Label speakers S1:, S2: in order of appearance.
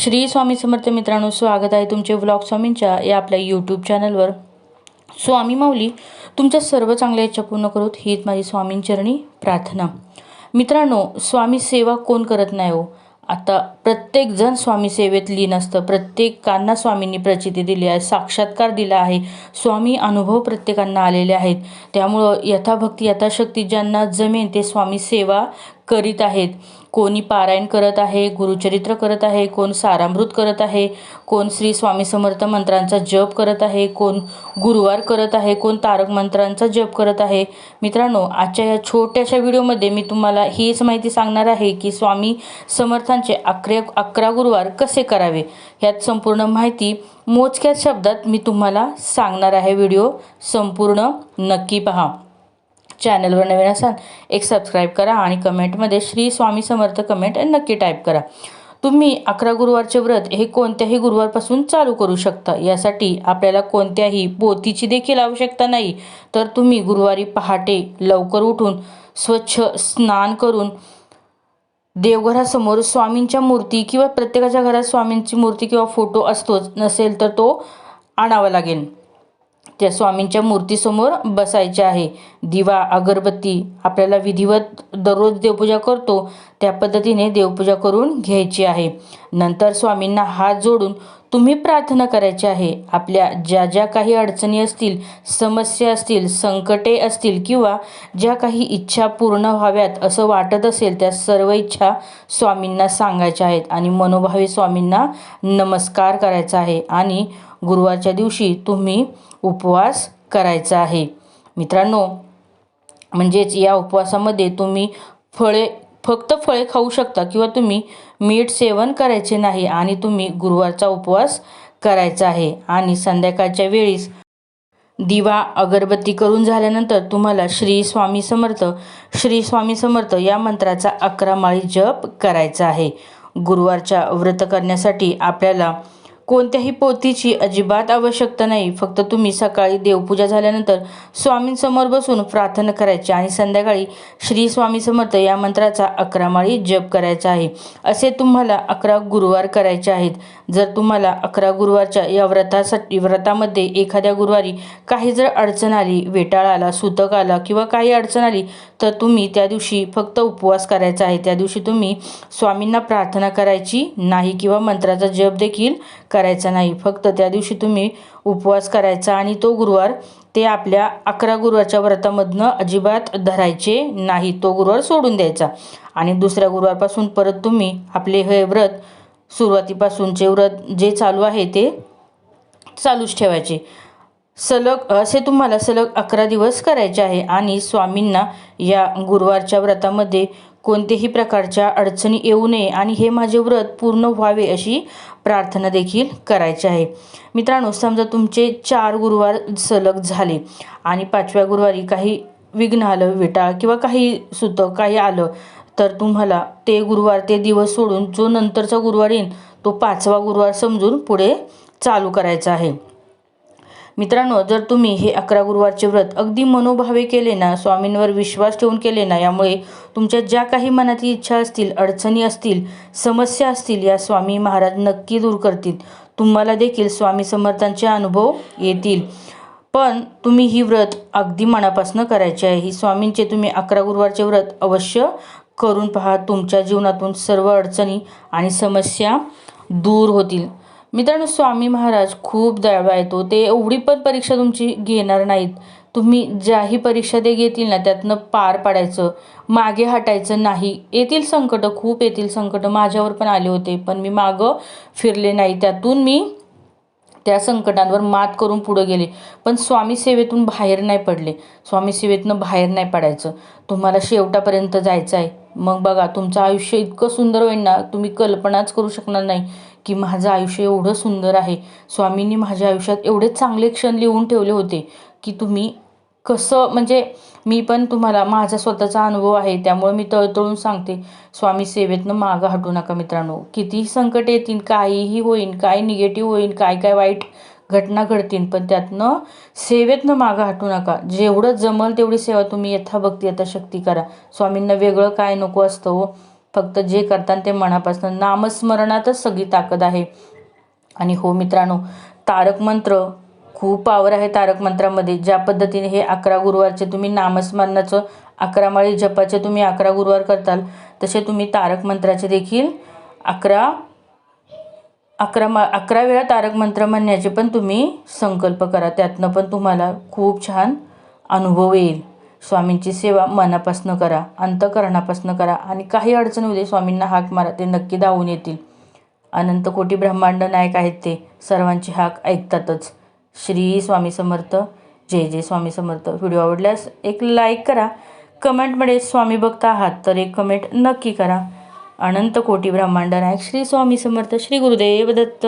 S1: श्री स्वामी समर्थ मित्रांनो स्वागत आहे तुमचे व्लॉग स्वामींच्या या आपल्या यूट्यूब चॅनलवर स्वामी माऊली तुमच्या सर्व चांगल्या इच्छा पूर्ण करूत हीच माझी स्वामींचरणी प्रार्थना. मित्रांनो स्वामी सेवा कोण करत नाही हो? आता प्रत्येकजण स्वामी सेवेत लीन असतं प्रत्येकांना स्वामींनी प्रचिती दिली आहे साक्षात्कार दिला आहे. स्वामी अनुभव प्रत्येकांना आलेले आहेत. त्यामुळं यथाभक्ती यथाशक्ती ज्यांना जमेन ते स्वामी सेवा करीत आहेत. कोणी पारायण करत आहे गुरुचरित्र करत आहे कोण सारामृत करत आहे कोण श्री स्वामी समर्थ मंत्रांचा जप करत आहे कोण गुरुवार करत आहे कोण तारक मंत्रांचा जप करत आहे. मित्रांनो आजच्या या छोट्याशा व्हिडिओमध्ये मी तुम्हाला हीच माहिती सांगणार आहे की स्वामी समर्थांचे अकरा अकरा गुरुवार कसे करावे? ह्यात संपूर्ण माहिती मोजक्या शब्दात मी तुम्हाला सांगणार आहे. व्हिडिओ संपूर्ण नक्की पहा. चॅनलवर नवीन असाल एक सबस्क्राईब करा आणि कमेंटमध्ये श्री स्वामी समर्थ कमेंट नक्की टाईप करा. तुम्ही अकरा गुरुवारचे व्रत हे कोणत्याही गुरुवारपासून चालू करू शकता. यासाठी आपल्याला कोणत्याही पोतीची देखील आवश्यकता नाही. तर तुम्ही गुरुवारी पहाटे लवकर उठून स्वच्छ स्नान करून देवघरासमोर स्वामींच्या मूर्ती किंवा प्रत्येकाच्या घरात स्वामींची मूर्ती किंवा फोटो असतोच नसेल तर तो आणावा लागेल. त्या स्वामींच्या मूर्तीसमोर बसायचे आहे. दिवा अगरबत्ती आपल्याला विधिवत दररोज देवपूजा करतो त्या पद्धतीने देवपूजा करून घ्यायची आहे. नंतर स्वामींना हात जोडून तुम्ही प्रार्थना करायची आहे. आपल्या ज्या ज्या काही अडचणी असतील समस्या असतील संकटे असतील किंवा ज्या काही इच्छा पूर्ण व्हाव्यात असं वाटत असेल त्या सर्व इच्छा स्वामींना सांगायच्या आहेत आणि मनोभावे स्वामींना नमस्कार करायचा आहे. आणि गुरुवारच्या दिवशी तुम्ही उपवास करायचा आहे. मित्रांनो म्हणजेच या उपवासामध्ये तुम्ही फळे फक्त फळे खाऊ शकता किंवा तुम्ही मीठ सेवन करायचे नाही आणि तुम्ही गुरुवारचा उपवास करायचा आहे. आणि संध्याकाळच्या वेळीस दिवा अगरबत्ती करून झाल्यानंतर तुम्हाला श्री स्वामी समर्थ श्री स्वामी समर्थ या मंत्राचा अकरा माळी जप करायचा आहे. गुरुवारच्या व्रत करण्यासाठी आपल्याला कोणत्याही पोथीची अजिबात आवश्यकता नाही. फक्त तुम्ही सकाळी देवपूजा झाल्यानंतर स्वामींसमोर बसून प्रार्थना करायची आणि संध्याकाळी श्री स्वामी समर्थ या मंत्राचा अकरा माळी जप करायचा आहे. असे तुम्हाला अकरा गुरुवार करायचे आहेत. जर तुम्हाला अकरा गुरुवारच्या या व्रतासाठी व्रतामध्ये एखाद्या गुरुवारी काही जर अडचण आली वेटाळ आला सुतक आला किंवा काही अडचण आली तर तुम्ही त्या दिवशी फक्त उपवास करायचा आहे. त्या दिवशी तुम्ही स्वामींना प्रार्थना करायची नाही किंवा मंत्राचा जप देखील करायचा नाही. फक्त त्या दिवशी तुम्ही उपवास करायचा आणि तो गुरुवार ते आपल्या अकरा गुरुवारच्या व्रतामधनं अजिबात धरायचे नाही. तो गुरुवार सोडून द्यायचा. आणि दुसऱ्या गुरुवारपासून परत तुम्ही आपले हे व्रत सुरुवातीपासूनचे व्रत जे चालू आहे ते चालूच ठेवायचे. सलग असे तुम्हाला सलग अकरा दिवस करायचे आहे. आणि स्वामींना या गुरुवारच्या व्रतामध्ये कोणतेही प्रकारच्या अडचणी येऊ नये आणि हे माझे व्रत पूर्ण व्हावे अशी प्रार्थना देखील करायची आहे. मित्रांनो समजा तुमचे चार गुरुवार सलग झाले आणि पाचव्या गुरुवारी काही विघ्न आलं विटाळ किंवा काही सुतं काही आलं तर तुम्हाला ते गुरुवार ते दिवस सोडून जो नंतरचा गुरुवार येईल तो पाचवा गुरुवार समजून पुढे चालू करायचा आहे. मित्रांनो जर तुम्ही हे अकरा गुरुवारचे व्रत अगदी मनोभावे केले ना स्वामींवर विश्वास ठेवून केले ना यामुळे तुमच्या ज्या काही मनातील इच्छा असतील अडचणी असतील समस्या असतील या स्वामी महाराज नक्की दूर करतील. तुम्हाला देखील स्वामी समर्थांचे अनुभव येतील. पण तुम्ही ही व्रत अगदी मनापासून करायचे आहे. ही स्वामींचे तुम्ही अकरा गुरुवारचे व्रत अवश्य करून पहा. तुमच्या जीवनातून सर्व अडचणी आणि समस्या दूर होतील. मित्रांनो स्वामी महाराज खूप दयाळू येतो हो. तो ते एवढी पण परीक्षा तुमची घेणार नाहीत. तुम्ही ज्याही परीक्षा ते घेतील ना त्यातनं पार पाडायचं मागे हटायचं नाही. येतील संकटं खूप येतील संकटं. माझ्यावर पण आले होते पण मी मागं फिरले नाही. त्यातून मी त्या संकटांवर मात करून पुढं गेले. पण स्वामी सेवेतून बाहेर नाही पडले. स्वामी सेवेतनं बाहेर नाही पडायचं. तुम्हाला शेवटापर्यंत जायचं आहे मग बघा तुमचं आयुष्य इतकं सुंदर होईल ना तुम्ही कल्पनाच करू शकणार नाही. की माझं आयुष्य एवढं सुंदर आहे. स्वामींनी माझ्या आयुष्यात एवढे चांगले क्षण लिहून ठेवले होते की तुम्ही कसं म्हणजे मी पण तुम्हाला माझा स्वतःचा अनुभव आहे त्यामुळे मी तळतळून सांगते. स्वामी सेवेतनं मागं हटू नका मित्रांनो. कितीही संकट येतील काहीही होईन काय निगेटिव्ह होईन काय काय वाईट घटना घडतील पण त्यातनं सेवेतनं मागं हटू नका. जेवढं जमल तेवढी सेवा तुम्ही यथाभक्ती यथाशक्ती करा. स्वामींना वेगळं काय नको असतं हो. फक्त जे करतात ते मनापासून नामस्मरणातच सगळी ताकद आहे. आणि हो मित्रांनो तारक मंत्र खूप पावर आहे तारक मंत्रामध्ये. ज्या पद्धतीने हे अकरा गुरुवारचे तुम्ही नामस्मरणाचं अकरा माळी जपाचे तुम्ही अकरा गुरुवार करताल तसे तुम्ही तारक मंत्राचे देखील अकरा अकरा मा अकरा वेळा तारक मंत्र म्हणण्याचे पण तुम्ही संकल्प करा. त्यातनं पण तुम्हाला खूप छान अनुभव येईल. स्वामींची सेवा मनापासनं करा अंतकरणापासनं करा आणि काही अडचण होते स्वामींना हाक मारा ते नक्की धावून येतील. अनंत कोटी ब्रह्मांड नायक आहेत ते सर्वांची हाक ऐकतातच. श्री स्वामी समर्थ जय जय स्वामी समर्थ. व्हिडिओ आवडल्यास एक लाईक करा कमेंटमध्ये स्वामी भक्त आहात तर एक कमेंट नक्की करा. अनंत कोटी ब्रह्मांड नायक श्री स्वामी समर्थ श्री गुरुदेव दत्त.